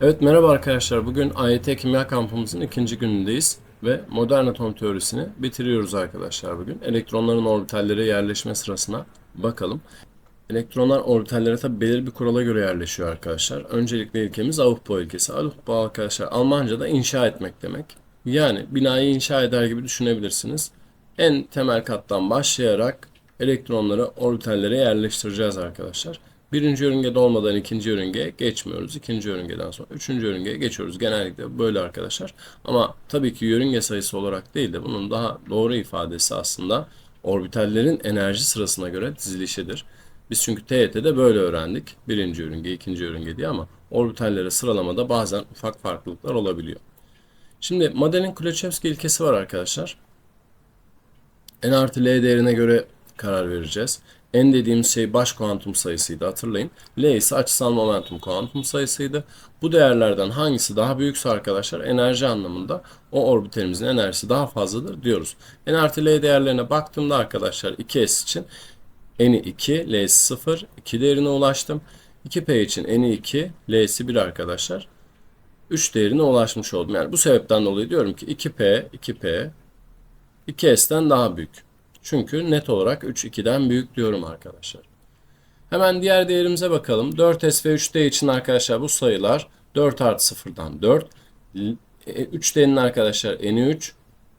Evet merhaba arkadaşlar. Bugün AYT Kimya kampımızın ikinci günündeyiz ve modern atom teorisini bitiriyoruz arkadaşlar bugün. Elektronların orbitallere yerleşme sırasına bakalım. Elektronlar orbitallere tabi belirli bir kurala göre yerleşiyor arkadaşlar. Öncelikle ilkemiz Aufbau ilkesi. Aufbau arkadaşlar Almanca'da inşa etmek demek. Yani binayı inşa eder gibi düşünebilirsiniz. En temel kattan başlayarak elektronları orbitallere yerleştireceğiz arkadaşlar. Birinci yörüngede olmadan ikinci yörüngeye geçmiyoruz. İkinci yörüngeden sonra üçüncü yörüngeye geçiyoruz. Genellikle böyle arkadaşlar. Ama tabii ki yörünge sayısı olarak değil de bunun daha doğru ifadesi aslında orbitallerin enerji sırasına göre dizilişidir. Biz çünkü TYT'de böyle öğrendik. Birinci yörünge, ikinci yörünge diye ama orbitallere sıralamada bazen ufak farklılıklar olabiliyor. Şimdi Madel'in Klochevski ilkesi var arkadaşlar. N artı L değerine göre karar vereceğiz. N dediğimiz şey baş kuantum sayısıydı hatırlayın. L ise açısal momentum kuantum sayısıydı. Bu değerlerden hangisi daha büyükse arkadaşlar enerji anlamında o orbitalimizin enerjisi daha fazladır diyoruz. N artı L değerlerine baktığımda arkadaşlar 2S için N'i 2, L'si 0, 2 değerine ulaştım. 2P için N'i 2, L'si 1 arkadaşlar. 3 değerine ulaşmış oldum. Yani bu sebepten dolayı diyorum ki 2P, 2P 2S'ten daha büyük. Çünkü net olarak 3 2'den büyük diyorum arkadaşlar. Hemen diğer değerimize bakalım. 4S ve 3D için arkadaşlar bu sayılar 4 artı 0'dan 4. 3D'nin arkadaşlar N'i 3,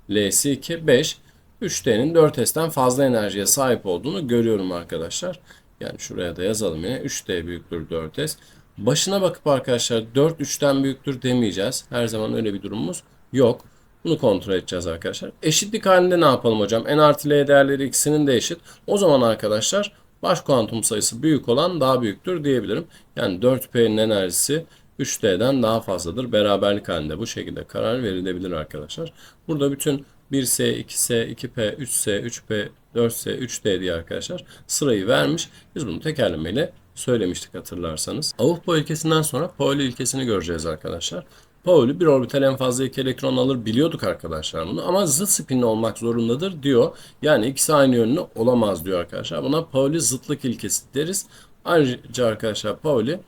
L'si 2, 5. 3D'nin 4S'ten fazla enerjiye sahip olduğunu görüyorum arkadaşlar. Yani şuraya da yazalım yine. 3D büyüktür 4S. Başına bakıp arkadaşlar 4 3'ten büyüktür demeyeceğiz. Her zaman öyle bir durumumuz yok. Bunu kontrol edeceğiz arkadaşlar. Eşitlik halinde ne yapalım hocam? N artı L değerleri ikisinin de eşit. O zaman arkadaşlar baş kuantum sayısı büyük olan daha büyüktür diyebilirim. Yani 4P'nin enerjisi 3D'den daha fazladır. Beraberlik halinde bu şekilde karar verilebilir arkadaşlar. Burada bütün 1S, 2S, 2P, 3S, 3P, 4S, 3D diye arkadaşlar sırayı vermiş. Biz bunu tekerlemeyle söylemiştik hatırlarsanız. Aufbau ilkesinden sonra Pauli ilkesini göreceğiz arkadaşlar. Pauli bir orbital en fazla iki elektron alır biliyorduk arkadaşlar bunu ama zıt spinli olmak zorundadır diyor. Yani ikisi aynı yönlü olamaz diyor arkadaşlar. Buna Pauli zıtlık ilkesi deriz. Ayrıca arkadaşlar Pauli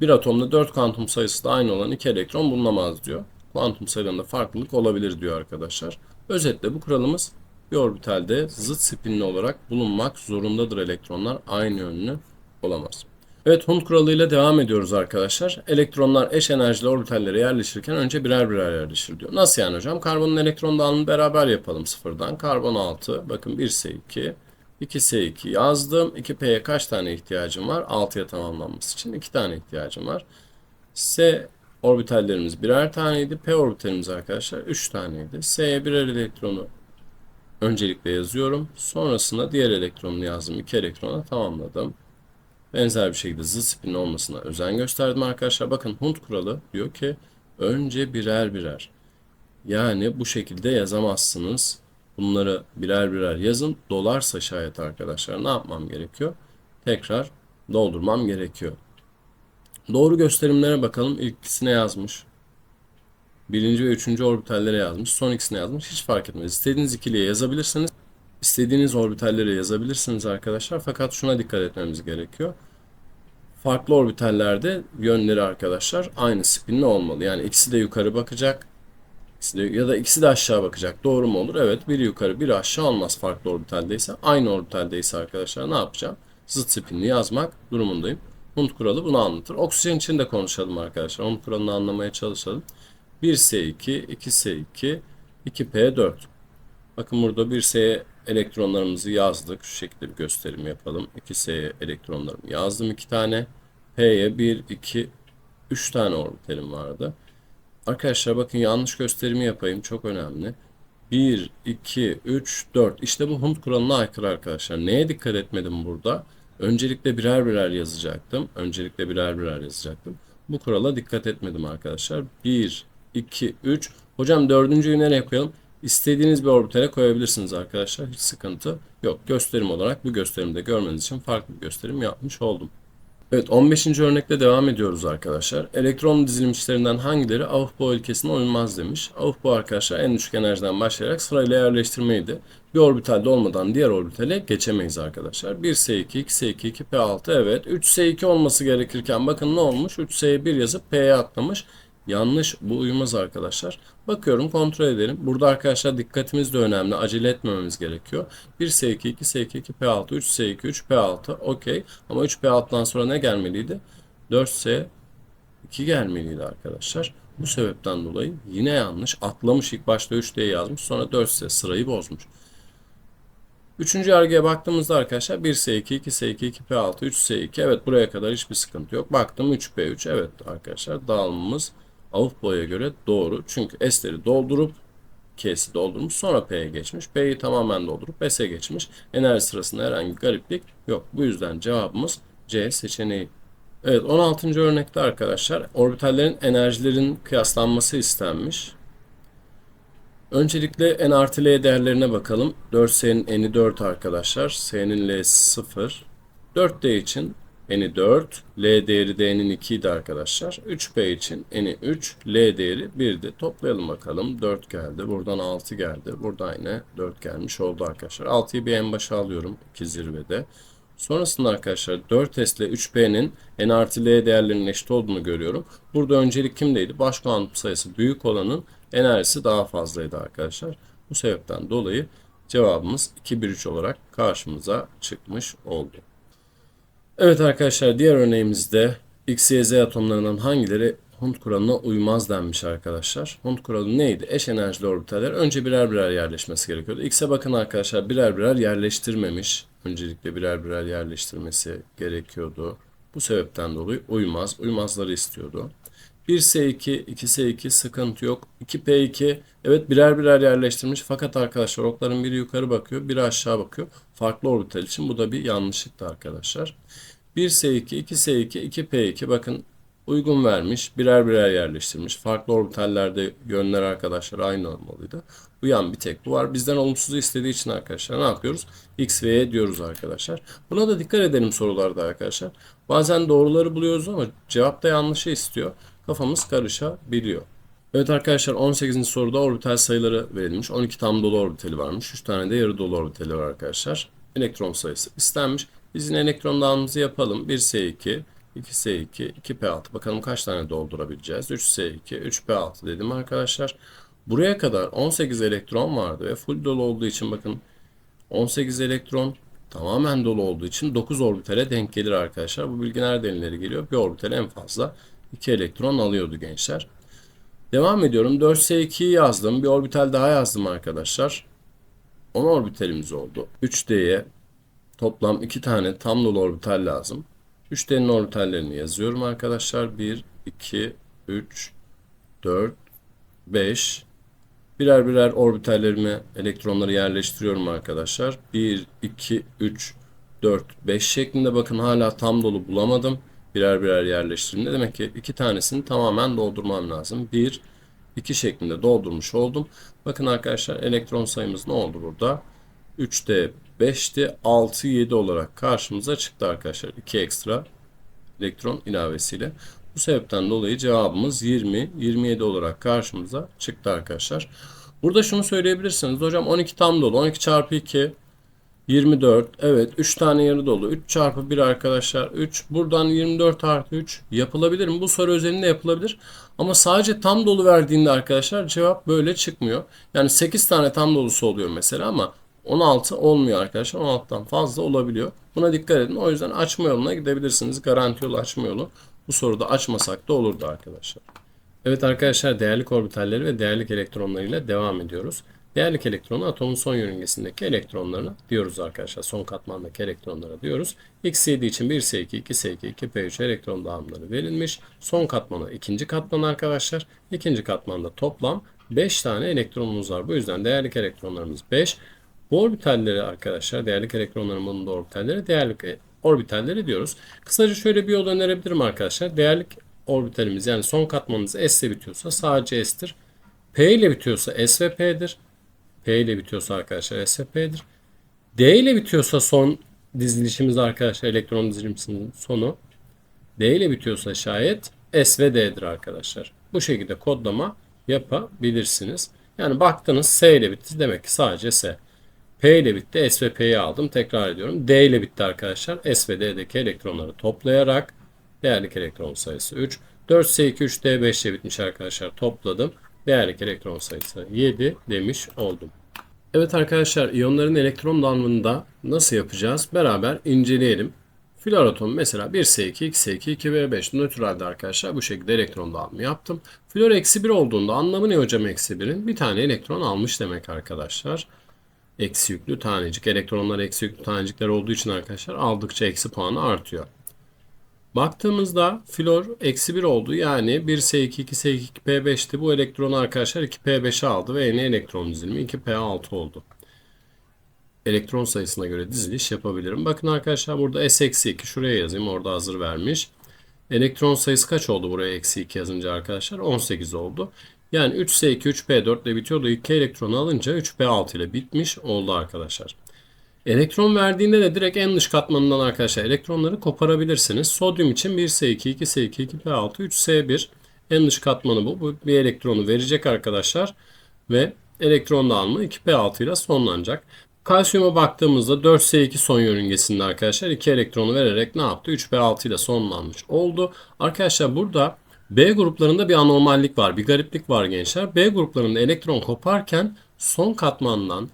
bir atomda 4 kuantum sayısı da aynı olan iki elektron bulunamaz diyor. Kuantum sayılarında farklılık olabilir diyor arkadaşlar. Özetle bu kuralımız bir orbitalde zıt spinli olarak bulunmak zorundadır elektronlar aynı yönlü olamaz. Evet Hund kuralıyla devam ediyoruz arkadaşlar. Elektronlar eş enerjili orbitallere yerleşirken önce birer birer yerleşir diyor. Nasıl yani hocam? Karbonun elektron dağılımını beraber yapalım sıfırdan. Karbon 6, bakın 1S2, 2S2 yazdım. 2P'ye kaç tane ihtiyacım var? 6'ya tamamlanması için 2 tane ihtiyacım var. S orbitallerimiz birer taneydi. P orbitalimiz arkadaşlar 3 taneydi. S'ye birer elektronu öncelikle yazıyorum. Sonrasında diğer elektronunu yazdım. 2 elektrona tamamladım. Benzer bir şekilde zıt spin olmasına özen gösterdim arkadaşlar. Bakın Hund kuralı diyor ki önce birer birer. Yani bu şekilde yazamazsınız. Bunları birer birer yazın. Dolarsa şayet arkadaşlar ne yapmam gerekiyor? Tekrar doldurmam gerekiyor. Doğru gösterimlere bakalım. İlk ikisine yazmış. Birinci ve üçüncü orbitallere yazmış. Son ikisine yazmış. Hiç fark etmez. İstediğiniz ikiliye yazabilirsiniz. İstediğiniz orbitallere yazabilirsiniz arkadaşlar. Fakat şuna dikkat etmemiz gerekiyor. Farklı orbitallerde yönleri arkadaşlar aynı spinli olmalı. Yani ikisi de yukarı bakacak. İkisi de, ya da ikisi de aşağı bakacak. Doğru mu olur? Evet. Biri yukarı biri aşağı olmaz farklı orbitaldeyse. Aynı orbitaldeyse arkadaşlar ne yapacağım? Zıt spinli yazmak durumundayım. Hund kuralı bunu anlatır. Oksijen için de konuşalım arkadaşlar. Hund kuralını anlamaya çalışalım. 1S2, 2S2, 2P4. Bakın burada bir S'ye elektronlarımızı yazdık. Şu şekilde bir gösterim yapalım. 2S'ye elektronlarımı yazdım iki tane. P'ye 1, 2, 3 tane orbitalim vardı. Arkadaşlar bakın yanlış gösterimi yapayım. Çok önemli. 1, 2, 3, 4. İşte bu Hund kuralına aykırı arkadaşlar. Neye dikkat etmedim burada? Öncelikle birer birer yazacaktım. Öncelikle birer birer yazacaktım. Bu kurala dikkat etmedim arkadaşlar. 1, 2, 3. Hocam dördüncüyü nereye koyalım? İstediğiniz bir orbitale koyabilirsiniz arkadaşlar. Hiç sıkıntı yok. Gösterim olarak bu gösterimde görmeniz için farklı bir gösterim yapmış oldum. Evet 15. örnekte devam ediyoruz arkadaşlar. Elektron dizilimçlerinden hangileri Aufbau ilkesine uymaz demiş. Aufbau arkadaşlar en düşük enerjiden başlayarak sırayla yerleştirmeydi. Bir orbitalde olmadan diğer orbitale geçemeyiz arkadaşlar. 1S2, 2S2, 2P6 evet. 3S2 olması gerekirken bakın ne olmuş? 3S'ye 1 yazıp P'ye atlamış. Yanlış bu uymaz arkadaşlar. Bakıyorum kontrol edelim. Burada arkadaşlar dikkatimiz de önemli. Acele etmememiz gerekiyor. 1S2, 2S2, 2P6, 3S2, 3P6 okey. Ama 3P6'dan sonra ne gelmeliydi? 4S 2 gelmeliydi arkadaşlar. Bu sebepten dolayı yine yanlış. Atlamış ilk başta 3 diye yazmış. Sonra 4S sırayı bozmuş. Üçüncü yargıya baktığımızda arkadaşlar 1S2, 2S2, 2P6, 3S2. Evet buraya kadar hiçbir sıkıntı yok. Baktım 3P3. Evet arkadaşlar dağılımımız Aufbau'ya göre doğru. Çünkü S'leri doldurup K'si doldurmuş sonra P'ye geçmiş. P'yi tamamen doldurup S'e geçmiş. Enerji sırasında herhangi gariplik yok. Bu yüzden cevabımız C seçeneği. Evet 16. örnekte arkadaşlar orbitallerin enerjilerin kıyaslanması istenmiş. Öncelikle n artı l değerlerine bakalım. 4s'nin n'i 4 arkadaşlar. s'nin l'si 0. 4d için n'i 4. l değeri de n'in 2 idi arkadaşlar. 3p için n'i 3. l değeri 1'di. Toplayalım bakalım. 4 geldi. Buradan 6 geldi. Burada yine 4 gelmiş oldu arkadaşlar. 6'yı bir en başa alıyorum. 2 zirvede. Sonrasında arkadaşlar 4S ile 3B'nin n artı L değerlerinin eşit olduğunu görüyorum. Burada öncelik kimdeydi? Baş kuantum sayısı büyük olanın enerjisi daha fazlaydı arkadaşlar. Bu sebepten dolayı cevabımız 2 1 3 olarak karşımıza çıkmış oldu. Evet arkadaşlar diğer örneğimizde X, Y, Z atomlarından hangileri Hund kuralına uymaz denmiş arkadaşlar. Hund kuralı neydi? Eş enerjili orbitaller önce birer birer yerleşmesi gerekiyordu. X'e bakın arkadaşlar birer birer yerleştirmemiş. Öncelikle birer birer yerleştirmesi gerekiyordu. Bu sebepten dolayı uymaz. Uymazları istiyordu. 1S2, 2S2 sıkıntı yok. 2P2 evet birer birer yerleştirmiş fakat arkadaşlar okların biri yukarı bakıyor, biri aşağı bakıyor. Farklı orbital için bu da bir yanlışlıktı arkadaşlar. 1S2, 2S2, 2P2 bakın uygun vermiş. Birer birer yerleştirmiş. Farklı orbitallerde yönler arkadaşlar aynı olmalıydı. Uyan bir tek bu var. Bizden olumsuzu istediği için arkadaşlar ne yapıyoruz? X ve Y diyoruz arkadaşlar. Buna da dikkat edelim sorularda arkadaşlar. Bazen doğruları buluyoruz ama cevapta yanlışı istiyor. Kafamız karışabiliyor. Evet arkadaşlar 18. soruda orbital sayıları verilmiş. 12 tam dolu orbitali varmış. 3 tane de yarı dolu orbitali var arkadaşlar. Elektron sayısı istenmiş. Biz yine elektron dağılımımızı yapalım. 1S2, 2S2, 2P6. Bakalım kaç tane doldurabileceğiz. 3S2, 3P6 dedim arkadaşlar. Buraya kadar 18 elektron vardı ve full dolu olduğu için bakın 18 elektron tamamen dolu olduğu için 9 orbitale denk gelir arkadaşlar. Bu bilgi nereden ileri geliyor? Bir orbital en fazla 2 elektron alıyordu gençler. Devam ediyorum. 4S2'yi yazdım. Bir orbital daha yazdım arkadaşlar. 10 orbitalimiz oldu. 3D'ye toplam 2 tane tam dolu orbital lazım. 3D'nin orbitallerini yazıyorum arkadaşlar. 1, 2, 3, 4, 5. Birer birer orbitallerime elektronları yerleştiriyorum arkadaşlar. 1, 2, 3, 4, 5 şeklinde bakın hala tam dolu bulamadım. Birer birer yerleştirdim. Ne demek ki iki tanesini tamamen doldurmam lazım. 1, 2 şeklinde doldurmuş oldum. Bakın arkadaşlar elektron sayımız ne oldu burada? 3'te 5'ti 6, 7 olarak karşımıza çıktı arkadaşlar. 2 ekstra elektron ilavesiyle. Bu sebepten dolayı cevabımız 20, 27 olarak karşımıza çıktı arkadaşlar. Burada şunu söyleyebilirsiniz. Hocam 12 tam dolu. 12 çarpı 2 24. Evet 3 tane yarı dolu. 3 çarpı 1 arkadaşlar 3. Buradan 24 artı 3 yapılabilir mi? Bu soru özelinde yapılabilir. Ama sadece tam dolu verdiğinde arkadaşlar cevap böyle çıkmıyor. Yani 8 tane tam dolusu oluyor mesela ama 16 olmuyor arkadaşlar. 16'dan fazla olabiliyor. Buna dikkat edin. O yüzden açma yoluna gidebilirsiniz. Garanti yolu açma yolu. Bu soruda açmasak da olurdu arkadaşlar. Evet arkadaşlar değerlik orbitalleri ve değerlik elektronlarıyla devam ediyoruz. Değerlik elektronu atomun son yörüngesindeki elektronlarına diyoruz arkadaşlar. Son katmandaki elektronlara diyoruz. X7 için 1S2, 2S2, 2P3 elektron dağılımları verilmiş. Son katmana ikinci katman arkadaşlar. İkinci katmanda toplam 5 tane elektronumuz var. Bu yüzden değerlik elektronlarımız 5. Bu orbitalleri arkadaşlar, değerlik elektronların bulunduğu orbitalleri değerlik orbitalleri diyoruz. Kısaca şöyle bir yol önerebilirim arkadaşlar. Değerlik orbitalimiz yani son katmanımız S ile bitiyorsa sadece S'tir. P ile bitiyorsa S ve P'dir. P ile bitiyorsa arkadaşlar S ve P'dir. D ile bitiyorsa son dizilişimiz arkadaşlar elektron dizilimimizin sonu D ile bitiyorsa şayet S ve D'dir arkadaşlar. Bu şekilde kodlama yapabilirsiniz. Yani baktınız S ile bitti demek ki sadece S. P ile bitti. S ve P'yi aldım. Tekrar ediyorum. D ile bitti arkadaşlar. S ve D'deki elektronları toplayarak değerli elektron sayısı 3. 4S2 3D 5 ile bitmiş arkadaşlar. Topladım. Değerli elektron sayısı 7 demiş oldum. Evet arkadaşlar iyonların elektron dağılımında nasıl yapacağız? Beraber inceleyelim. Flor atomu mesela 1S2, 2S2, 2B5 nötralde arkadaşlar bu şekilde elektron dağılımı yaptım. Flor eksi 1 olduğunda anlamı ne hocam eksi 1'in? Bir tane elektron almış demek arkadaşlar. Eksi yüklü tanecik. Elektronlar eksi yüklü tanecikler olduğu için arkadaşlar aldıkça eksi puanı artıyor. Baktığımızda flor eksi 1 oldu. Yani 1S2, 2S2, 2P5'ti. Bu elektron arkadaşlar 2P5'e aldı ve yeni elektron dizilimi 2P6 oldu. Elektron sayısına göre diziliş yapabilirim. Bakın arkadaşlar burada S-2 şuraya yazayım. Orada hazır vermiş. Elektron sayısı kaç oldu buraya eksi 2 yazınca arkadaşlar? 18 oldu. Yani 3S2, 3P4 ile bitiyordu. 2 elektronu alınca 3P6 ile bitmiş oldu arkadaşlar. Elektron verdiğinde de direkt en dış katmanından arkadaşlar elektronları koparabilirsiniz. Sodyum için 1S2, 2S2, 2P6, 3S1 en dış katmanı bu. Bu bir elektronu verecek arkadaşlar ve elektron dağılımı 2P6 ile sonlanacak. Kalsiyuma baktığımızda 4S2 son yörüngesinde arkadaşlar 2 elektronu vererek ne yaptı? 3P6 ile sonlanmış oldu. Arkadaşlar burada B gruplarında bir anormallik var, bir gariplik var gençler. B gruplarında elektron koparken son katmandan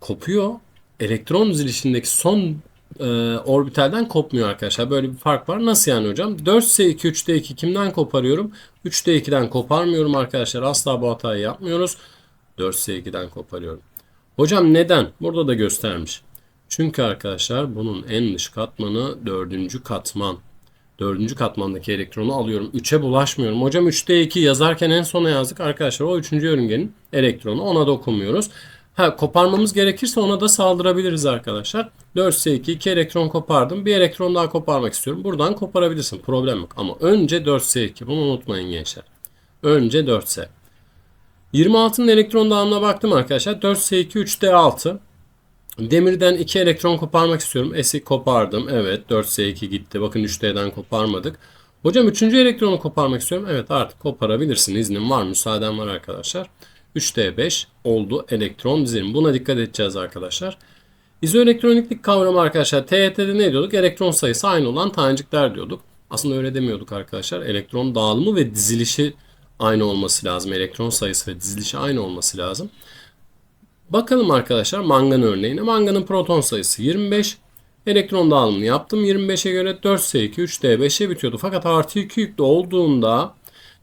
kopuyor elektron dizilişindeki son e, orbitalden kopmuyor arkadaşlar. Böyle bir fark var. Nasıl yani hocam? 4S2, 3D2 kimden koparıyorum? 3D2'den koparmıyorum arkadaşlar. Asla bu hatayı yapmıyoruz. 4S2'den koparıyorum. Hocam neden? Burada da göstermiş. Çünkü arkadaşlar bunun en dış katmanı dördüncü katman. Dördüncü katmandaki elektronu alıyorum. 3'e bulaşmıyorum. Hocam 3D2 yazarken en sona yazdık. Arkadaşlar o üçüncü yörüngenin elektronu. Ona dokunmuyoruz. Ha, koparmamız gerekirse ona da saldırabiliriz arkadaşlar. 4S2 2 elektron kopardım. Bir elektron daha koparmak istiyorum. Buradan koparabilirsin. Problem yok. Ama önce 4S2. Bunu unutmayın gençler. Önce 4S. 26'nın elektron dağılımına baktım arkadaşlar. 4S2 3D6. Demirden 2 elektron koparmak istiyorum. S'i kopardım. Evet 4S2 gitti. Bakın 3D'den koparmadık. Hocam 3. elektronu koparmak istiyorum. Evet artık koparabilirsin. İznim var. Müsaaden var arkadaşlar. 3D5 oldu elektron dizilimi. Buna dikkat edeceğiz arkadaşlar. İzoelektroniklik kavramı arkadaşlar TYT'de ne diyorduk? Elektron sayısı aynı olan tanecikler diyorduk. Aslında öyle demiyorduk arkadaşlar. Elektron dağılımı ve dizilişi aynı olması lazım. Elektron sayısı ve dizilişi aynı olması lazım. Bakalım arkadaşlar mangan örneğine. Manganın proton sayısı 25. Elektron dağılımını yaptım. 25'e göre 4S2 3D5'e bitiyordu. Fakat artı 2 yüklü olduğunda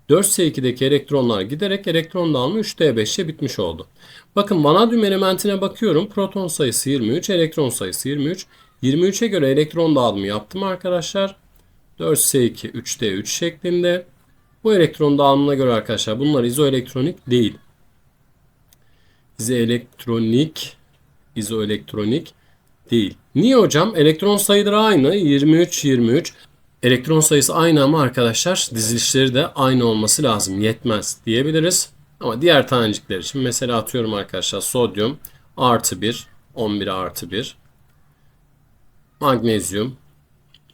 4S2'deki elektronlar giderek elektron dağılımı 3D5'e bitmiş oldu. Bakın vanadyum elementine bakıyorum. Proton sayısı 23, elektron sayısı 23. 23'e göre elektron dağılımı yaptım arkadaşlar. 4S2, 3D3 şeklinde. Bu elektron dağılımına göre arkadaşlar bunlar izoelektronik değil. İzoelektronik, izoelektronik değil. Niye hocam? Elektron sayıları aynı. 23, 23. Elektron sayısı aynı ama arkadaşlar dizilişleri de aynı olması lazım. Yetmez diyebiliriz. Ama diğer tanecikler için mesela atıyorum arkadaşlar sodyum artı 1, 11 artı 1. Magnezyum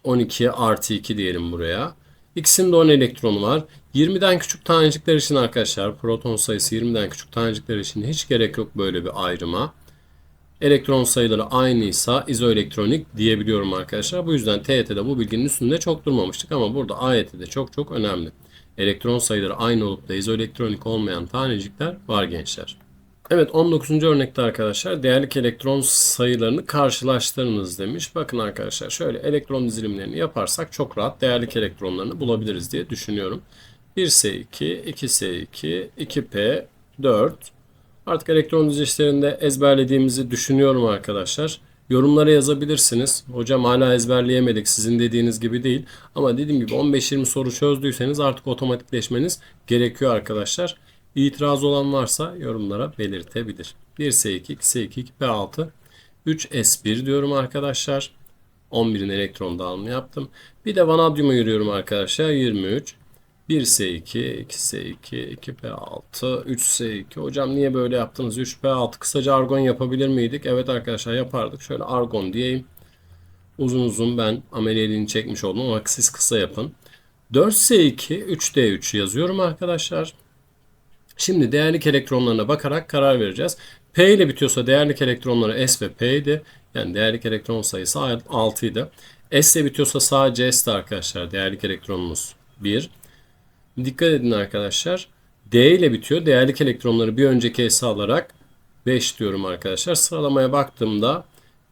12 artı 2 diyelim buraya. İkisinde 10 elektronu var. 20'den küçük tanecikler için arkadaşlar proton sayısı 20'den küçük tanecikler için hiç gerek yok böyle bir ayrıma elektron sayıları aynıysa izoelektronik diyebiliyorum arkadaşlar. Bu yüzden TYT'de bu bilginin üstünde çok durmamıştık ama burada AYT'de çok çok önemli. Elektron sayıları aynı olup da izoelektronik olmayan tanecikler var gençler. Evet 19. örnekte arkadaşlar değerlik elektron sayılarını karşılaştırınız demiş. Bakın arkadaşlar şöyle elektron dizilimlerini yaparsak çok rahat değerlik elektronlarını bulabiliriz diye düşünüyorum. 1S2, 2S2, 2P4, Artık elektron dizilişlerinde ezberlediğimizi düşünüyorum arkadaşlar. Yorumlara yazabilirsiniz. Hocam hala ezberleyemedik sizin dediğiniz gibi değil. Ama dediğim gibi 15-20 soru çözdüyseniz artık otomatikleşmeniz gerekiyor arkadaşlar. İtiraz olan varsa yorumlara belirtebilir. 1S2, 2S2, 2P6, 3S1 diyorum arkadaşlar. 11'in elektron dağılımı yaptım. Bir de vanadyuma yürüyorum arkadaşlar. 23. 1S2, 2S2, 2P6, 3S2. Hocam niye böyle yaptınız? 3P6 kısaca argon yapabilir miydik? Evet arkadaşlar yapardık. Şöyle argon diyeyim. Uzun uzun ben ameliyelini çekmiş oldum ama siz kısa yapın. 4S2, 3D3 yazıyorum arkadaşlar. Şimdi değerlik elektronlarına bakarak karar vereceğiz. P ile bitiyorsa değerlik elektronları S ve P'ydi. Yani değerlik elektron sayısı 6 idi. S ile bitiyorsa sadece S'ti arkadaşlar. Değerlik elektronumuz 1. Dikkat edin arkadaşlar. D ile bitiyor. Değerlik elektronları bir önceki S'i alarak 5 diyorum arkadaşlar. Sıralamaya baktığımda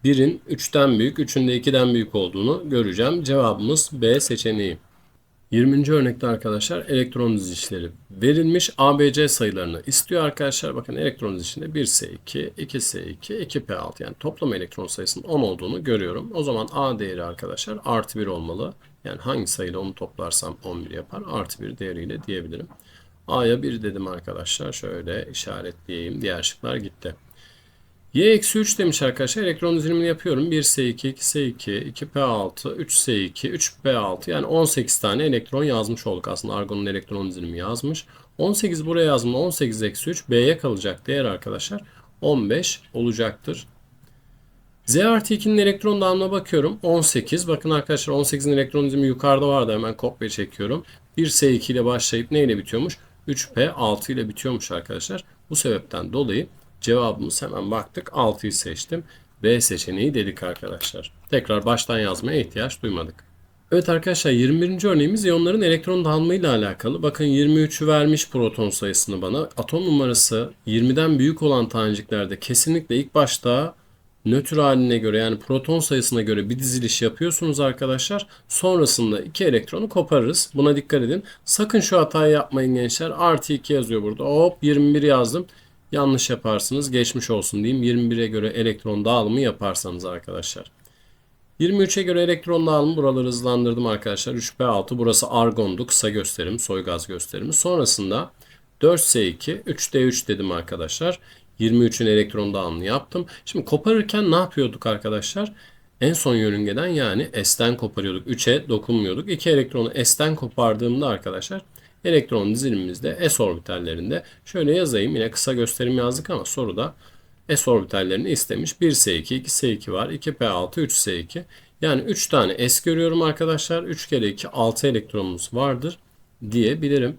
1'in 3'ten büyük, 3'ün de 2'den büyük olduğunu göreceğim. Cevabımız B seçeneği. 20. örnekte arkadaşlar elektron dizilişleri verilmiş. ABC sayılarını istiyor arkadaşlar. Bakın elektron dizilişinde 1S2, 2S2, 2P6 yani toplam elektron sayısının 10 olduğunu görüyorum. O zaman A değeri arkadaşlar artı 1 olmalı. Yani hangi sayıyla onu toplarsam 11 yapar. Artı 1 değeriyle diyebilirim. A'ya 1 dedim arkadaşlar. Şöyle işaretleyeyim. Diğer şıklar gitti. Y eksi 3 demiş arkadaşlar. Elektron dizilimini yapıyorum. 1S2, 2S2, 2P6, 3S2, 3P6 yani 18 tane elektron yazmış olduk. Aslında argonun elektron dizilimi yazmış. 18 buraya yazdım. 18 eksi 3 B'ye kalacak değer arkadaşlar. 15 olacaktır. Z artı 2'nin elektron dağılımına bakıyorum. 18. Bakın arkadaşlar 18'in elektron dizilimi yukarıda vardı. Hemen kopya çekiyorum. 1S2 ile başlayıp neyle bitiyormuş? 3P6 ile bitiyormuş arkadaşlar. Bu sebepten dolayı Cevabımız hemen baktık. 6'yı seçtim. B seçeneği dedik arkadaşlar. Tekrar baştan yazmaya ihtiyaç duymadık. Evet arkadaşlar 21. örneğimiz iyonların elektron dağılımı ile alakalı. Bakın 23'ü vermiş proton sayısını bana. Atom numarası 20'den büyük olan taneciklerde kesinlikle ilk başta nötr haline göre yani proton sayısına göre bir diziliş yapıyorsunuz arkadaşlar. Sonrasında iki elektronu koparırız. Buna dikkat edin. Sakın şu hatayı yapmayın gençler. Artı 2 yazıyor burada. Hop 21 yazdım. Yanlış yaparsınız. Geçmiş olsun diyeyim. 21'e göre elektron dağılımı yaparsanız arkadaşlar. 23'e göre elektron dağılımı buraları hızlandırdım arkadaşlar. 3P6 burası argondu. Kısa gösterim, soy gaz gösterimi. Sonrasında 4S2, 3D3 dedim arkadaşlar. 23'ün elektron dağılımını yaptım. Şimdi koparırken ne yapıyorduk arkadaşlar? En son yörüngeden yani S'ten koparıyorduk. 3'e dokunmuyorduk. 2 elektronu S'ten kopardığımda arkadaşlar elektron dizilimimizde s orbitallerinde şöyle yazayım yine kısa gösterim yazdık ama soruda s orbitallerini istemiş. 1s2, 2s2 var, 2p6, 3s2. Yani 3 tane s görüyorum arkadaşlar. 3 kere 2 6 elektronumuz vardır diyebilirim.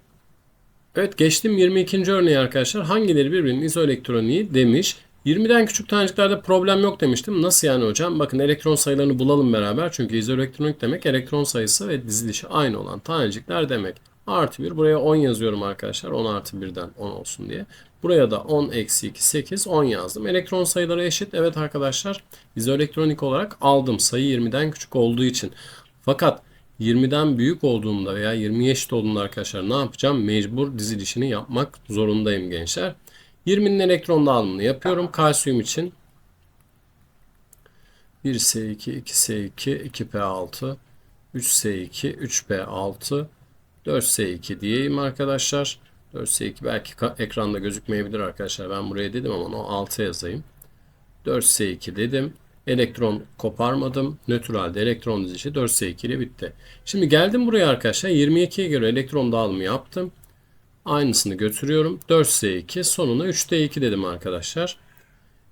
Evet geçtim 22. örneği arkadaşlar. Hangileri birbirinin izoelektroniği demiş. 20'den küçük taneciklerde problem yok demiştim. Nasıl yani hocam? Bakın elektron sayılarını bulalım beraber. Çünkü izoelektronik demek elektron sayısı ve dizilişi aynı olan tanecikler demek. Artı 1. Buraya 10 yazıyorum arkadaşlar. 10 artı 1'den 10 olsun diye. Buraya da 10 eksi 2 8 10 yazdım. Elektron sayıları eşit. Evet arkadaşlar. İzoelektronik olarak aldım. Sayı 20'den küçük olduğu için. Fakat 20'den büyük olduğunda veya 20'ye eşit olduğunda arkadaşlar ne yapacağım? Mecbur dizilişini yapmak zorundayım gençler. 20'nin elektron dağılımını yapıyorum. Kalsiyum için 1S2, 2S2, 2P6, 3S2, 3P6, 4S2 diyeyim arkadaşlar. 4S2 belki ekranda gözükmeyebilir arkadaşlar. Ben buraya dedim ama o 6 yazayım. 4S2 dedim. Elektron koparmadım. Nötralde elektron dizilişi 4S2 ile bitti. Şimdi geldim buraya arkadaşlar. 22'ye göre elektron dağılımı yaptım. Aynısını götürüyorum. 4S2 sonuna 3D2 dedim arkadaşlar.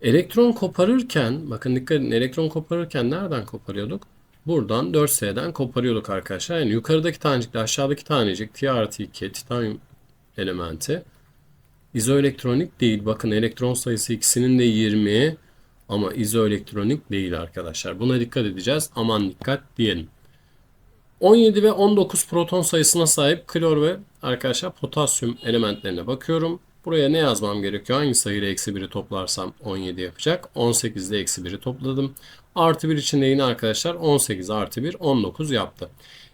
Elektron koparırken bakın dikkat edin elektron koparırken nereden koparıyorduk? Buradan 4S'den koparıyorduk arkadaşlar. Yani yukarıdaki tanecikle aşağıdaki tanecik T artı 2 titanyum elementi. İzoelektronik değil. Bakın elektron sayısı ikisinin de 20 ama izoelektronik değil arkadaşlar. Buna dikkat edeceğiz. Aman dikkat diyelim. 17 ve 19 proton sayısına sahip klor ve arkadaşlar potasyum elementlerine bakıyorum. Buraya ne yazmam gerekiyor? Hangi sayıyla eksi 1'i toplarsam 17 yapacak. 18 ile eksi 1'i topladım. Artı 1 için de yine arkadaşlar 18 artı 1 19 yaptı.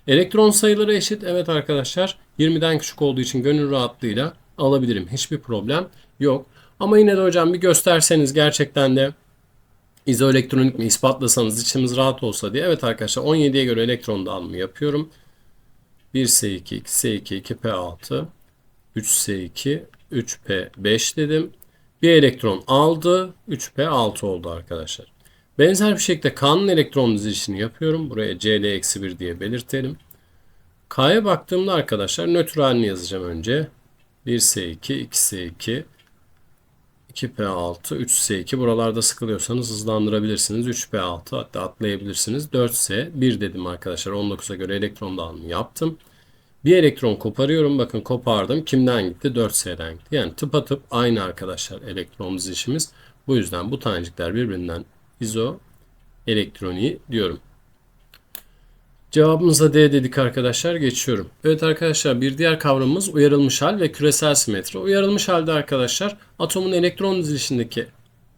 Elektron sayıları eşit. Evet arkadaşlar 20'den küçük olduğu için gönül rahatlığıyla alabilirim. Hiçbir problem yok. Ama yine de hocam bir gösterseniz gerçekten de izoelektronik mi ispatlasanız içimiz rahat olsa diye. Evet arkadaşlar 17'ye göre elektron dağılımı yapıyorum. 1S2, 2S2, 2P6, 3S2, 3P5 dedim. Bir elektron aldı. 3P6 oldu arkadaşlar. Benzer bir şekilde K'nın elektron dizilişini yapıyorum. Buraya Cl-1 diye belirtelim. K'ya baktığımda arkadaşlar nötr halini yazacağım önce. 1S2, 2S2, 2P6, 3S2. Buralarda sıkılıyorsanız hızlandırabilirsiniz. 3P6 hatta atlayabilirsiniz. 4S 1 dedim arkadaşlar. 19'a göre elektron dağılımı yaptım. Bir elektron koparıyorum. Bakın kopardım. Kimden gitti? 4S'den gitti. Yani tıpatıp aynı arkadaşlar elektron dizilişimiz. Bu yüzden bu tanecikler birbirinden izo elektroniği diyorum. Cevabımıza D dedik arkadaşlar. Geçiyorum. Evet arkadaşlar bir diğer kavramımız uyarılmış hal ve küresel simetri. Uyarılmış halde arkadaşlar atomun elektron dizilişindeki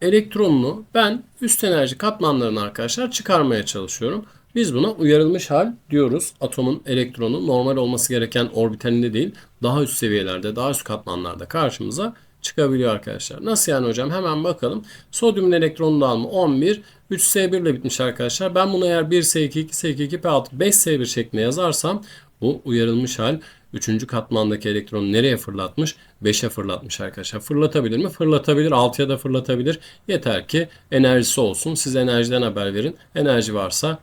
elektronunu ben üst enerji katmanlarını arkadaşlar çıkarmaya çalışıyorum. Biz buna uyarılmış hal diyoruz. Atomun elektronu normal olması gereken orbitalinde değil, daha üst seviyelerde, daha üst katmanlarda karşımıza çıkabiliyor arkadaşlar. Nasıl yani hocam? Hemen bakalım. Sodyumun elektron dağılımı 11, 3S1 ile bitmiş arkadaşlar. Ben bunu eğer 1S2, 2S2, P6, 5S1 şeklinde yazarsam bu uyarılmış hal 3. katmandaki elektronu nereye fırlatmış? 5'e fırlatmış arkadaşlar. Fırlatabilir mi? Fırlatabilir. 6'ya da fırlatabilir. Yeter ki enerjisi olsun. Siz enerjiden haber verin. Enerji varsa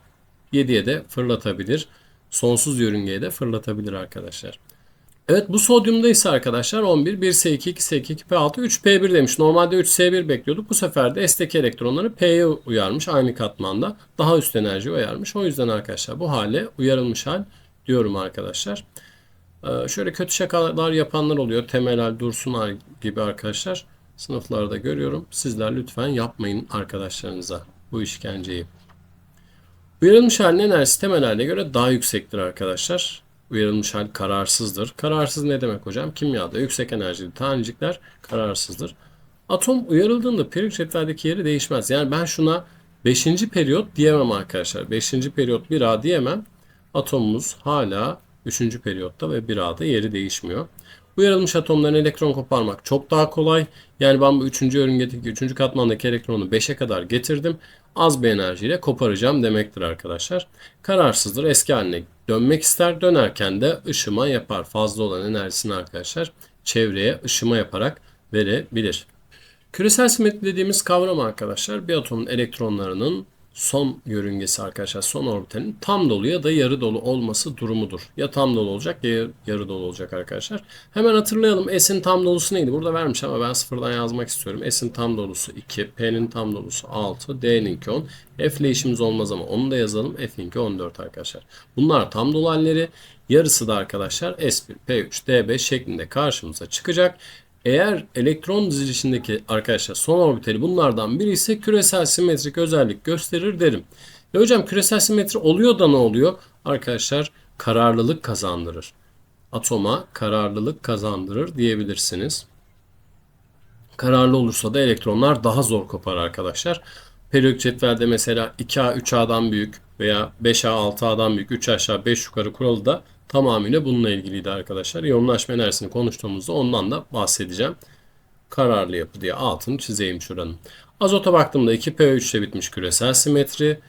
7'ye de fırlatabilir. Sonsuz yörüngeye de fırlatabilir arkadaşlar. Evet bu sodyumda ise arkadaşlar 11, 1S2, 2S2, 2P6, 3P1 demiş. Normalde 3S1 bekliyorduk. Bu sefer de S'teki elektronları P'ye uyarmış aynı katmanda. Daha üst enerji uyarmış. O yüzden arkadaşlar bu hale uyarılmış hal diyorum arkadaşlar. Ee, şöyle kötü şakalar yapanlar oluyor. Temel Dursun gibi arkadaşlar. Sınıflarda görüyorum. Sizler lütfen yapmayın arkadaşlarınıza bu işkenceyi. Uyarılmış halin enerjisi temel hale göre daha yüksektir arkadaşlar. Uyarılmış hal kararsızdır. Kararsız ne demek hocam? Kimyada yüksek enerjili tanecikler kararsızdır. Atom uyarıldığında periyodik cetveldeki yeri değişmez. Yani ben şuna 5. periyot diyemem arkadaşlar. 5. periyot 1A diyemem. Atomumuz hala 3. periyotta ve 1A'da yeri değişmiyor. Uyarılmış atomların elektron koparmak çok daha kolay. Yani ben bu 3. yörüngedeki 3. katmandaki elektronu 5'e kadar getirdim. Az bir enerjiyle koparacağım demektir arkadaşlar. Kararsızdır. Eski haline dönmek ister. Dönerken de ışıma yapar. Fazla olan enerjisini arkadaşlar çevreye ışıma yaparak verebilir. Küresel simetri dediğimiz kavram arkadaşlar bir atomun elektronlarının son yörüngesi arkadaşlar son orbitalin tam dolu ya da yarı dolu olması durumudur. Ya tam dolu olacak ya yarı dolu olacak arkadaşlar. Hemen hatırlayalım S'in tam dolusu neydi? Burada vermiş ama ben sıfırdan yazmak istiyorum. S'in tam dolusu 2, P'nin tam dolusu 6, D'ninki 10. F ile işimiz olmaz ama onu da yazalım. F'inki 14 arkadaşlar. Bunlar tam dolu halleri. Yarısı da arkadaşlar S1, P3, D5 şeklinde karşımıza çıkacak. Eğer elektron dizilişindeki arkadaşlar son orbitali bunlardan biri ise küresel simetrik özellik gösterir derim. Ve hocam küresel simetri oluyor da ne oluyor? Arkadaşlar kararlılık kazandırır. Atoma kararlılık kazandırır diyebilirsiniz. Kararlı olursa da elektronlar daha zor kopar arkadaşlar. Periyodik cetvelde mesela 2A 3A'dan büyük veya 5A 6A'dan büyük 3 aşağı 5 yukarı kuralı da tamamıyla bununla ilgiliydi arkadaşlar. İyonlaşma enerjisini konuştuğumuzda ondan da bahsedeceğim. Kararlı yapı diye altını çizeyim şuranın. Azota baktığımda 2P3 ile bitmiş küresel simetri.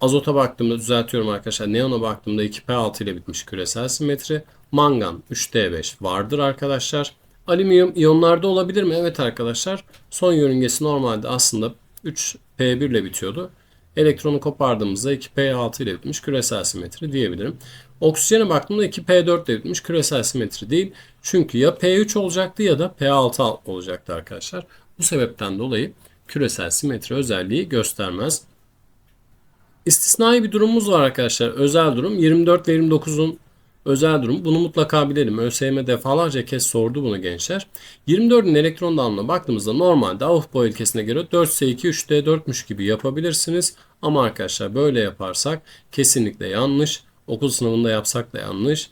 Azota baktığımda düzeltiyorum arkadaşlar. Neona baktığımda 2P6 ile bitmiş küresel simetri. Mangan 3D5 vardır arkadaşlar. Alüminyum iyonlarda olabilir mi? Evet arkadaşlar. Son yörüngesi normalde aslında 3P1 ile bitiyordu. Elektronu kopardığımızda 2P6 ile bitmiş küresel simetri diyebilirim. Oksijene baktığımda 2P4 ile bitmiş küresel simetri değil. Çünkü ya P3 olacaktı ya da P6 olacaktı arkadaşlar. Bu sebepten dolayı küresel simetri özelliği göstermez. İstisnai bir durumumuz var arkadaşlar. Özel durum 24 ve 29'un özel durum. Bunu mutlaka bilelim. ÖSYM defalarca kez sordu bunu gençler. 24'ün elektron dağılımına baktığımızda normalde Aufbau ilkesine göre 4S2 3D4'müş gibi yapabilirsiniz. Ama arkadaşlar böyle yaparsak kesinlikle yanlış. Okul sınavında yapsak da yanlış.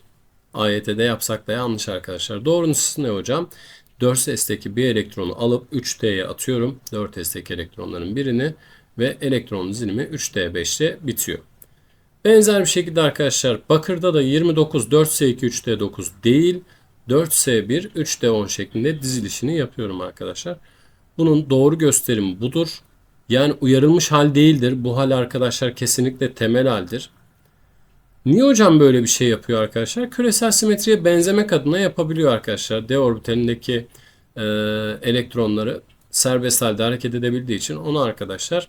AYT'de yapsak da yanlış arkadaşlar. Doğrusu ne hocam? 4S'teki bir elektronu alıp 3D'ye atıyorum. 4S'teki elektronların birini ve elektron dizilimi 3D5 ile bitiyor. Benzer bir şekilde arkadaşlar bakırda da 29 4S2 3D9 değil 4S1 3D10 şeklinde dizilişini yapıyorum arkadaşlar. Bunun doğru gösterimi budur. Yani uyarılmış hal değildir. Bu hal arkadaşlar kesinlikle temel haldir. Niye hocam böyle bir şey yapıyor arkadaşlar? Küresel simetriye benzemek adına yapabiliyor arkadaşlar. D orbitalindeki e, elektronları serbest halde hareket edebildiği için onu arkadaşlar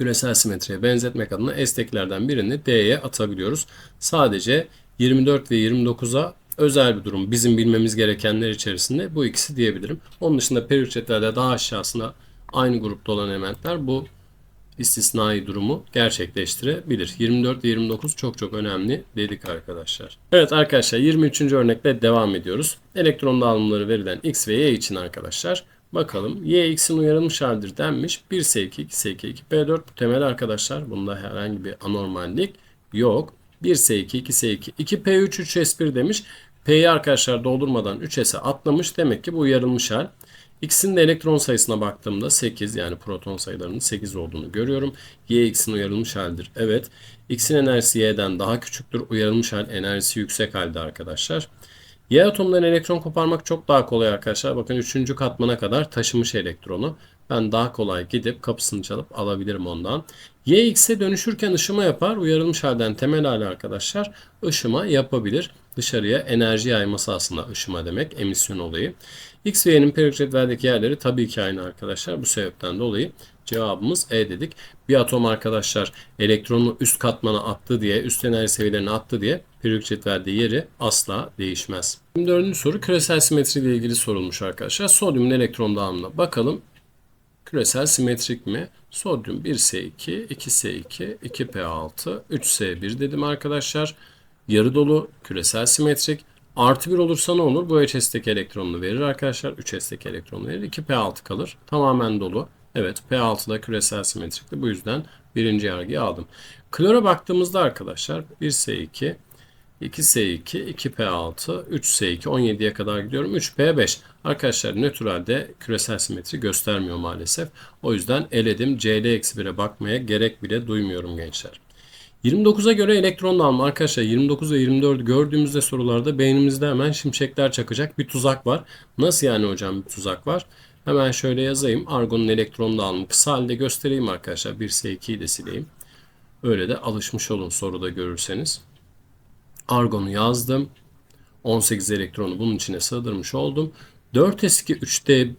küresel simetriye benzetmek adına S'tekilerden birini D'ye atabiliyoruz. Sadece 24 ve 29'a özel bir durum. Bizim bilmemiz gerekenler içerisinde bu ikisi diyebilirim. Onun dışında periyodik daha aşağısında aynı grupta olan elementler bu istisnai durumu gerçekleştirebilir. 24 ve 29 çok çok önemli dedik arkadaşlar. Evet arkadaşlar 23. örnekle devam ediyoruz. Elektron dağılımları verilen x ve y için arkadaşlar. Bakalım y x'in uyarılmış halidir denmiş. 1s2, 2s2, 2p4 bu temel arkadaşlar. Bunda herhangi bir anormallik yok. 1s2, 2s2, 2p3, 3s1 demiş. P'yi arkadaşlar doldurmadan 3s'e atlamış. Demek ki bu uyarılmış hal. X'in de elektron sayısına baktığımda 8 yani proton sayılarının 8 olduğunu görüyorum. Y X'in uyarılmış haldir. Evet. X'in enerjisi Y'den daha küçüktür. Uyarılmış hal enerjisi yüksek halde arkadaşlar. Y atomdan elektron koparmak çok daha kolay arkadaşlar. Bakın 3. katmana kadar taşımış elektronu. Ben daha kolay gidip kapısını çalıp alabilirim ondan. Y X'e dönüşürken ışıma yapar. Uyarılmış halden temel hali arkadaşlar ışıma yapabilir. Dışarıya enerji yayması aslında ışıma demek. Emisyon olayı. X ve Y'nin periyodik cetveldeki yerleri tabii ki aynı arkadaşlar. Bu sebepten dolayı cevabımız E dedik. Bir atom arkadaşlar elektronu üst katmana attı diye, üst enerji seviyelerine attı diye periyodik cetvelde yeri asla değişmez. Şimdi dördüncü soru küresel simetri ile ilgili sorulmuş arkadaşlar. Sodyumun elektron dağılımına bakalım. Küresel simetrik mi? Sodyum 1S2, 2S2, 2P6, 3S1 dedim arkadaşlar. Yarı dolu, küresel simetrik. Artı 1 olursa ne olur? Bu HS'deki elektronunu verir arkadaşlar. 3S'deki elektronunu verir. 2P6 kalır. Tamamen dolu. Evet P6 da küresel simetrikti. Bu yüzden birinci yargıyı aldım. Klora baktığımızda arkadaşlar 1S2, 2S2, 2P6, 3S2, 17'ye kadar gidiyorum. 3P5. Arkadaşlar nötralde küresel simetri göstermiyor maalesef. O yüzden eledim. Cl-1'e bakmaya gerek bile duymuyorum gençler. 29'a göre elektron dağılımı arkadaşlar 29 ve 24 gördüğümüzde sorularda beynimizde hemen şimşekler çakacak bir tuzak var. Nasıl yani hocam bir tuzak var? Hemen şöyle yazayım. Argonun elektron dağılımı kısa halde göstereyim arkadaşlar. 1S2'yi de sileyim. Öyle de alışmış olun soruda görürseniz. Argon'u yazdım. 18 elektronu bunun içine sığdırmış oldum. 4s2 3d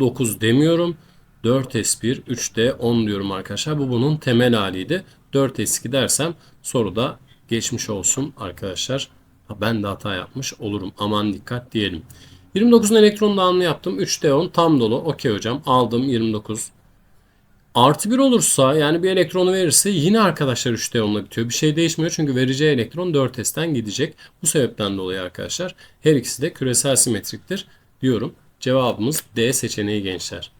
9 demiyorum. 4s1 3d 10 diyorum arkadaşlar. Bu bunun temel haliydi. 4s2 dersem soruda geçmiş olsun arkadaşlar. Ben de hata yapmış olurum. Aman dikkat diyelim. 29'un elektron dağılımını yaptım. 3d10 tam dolu. Okey hocam aldım 29. Artı 1 olursa yani bir elektronu verirse yine arkadaşlar 3D onunla bitiyor. Bir şey değişmiyor çünkü vereceği elektron 4S'ten gidecek. Bu sebepten dolayı arkadaşlar her ikisi de küresel simetriktir diyorum. Cevabımız D seçeneği gençler.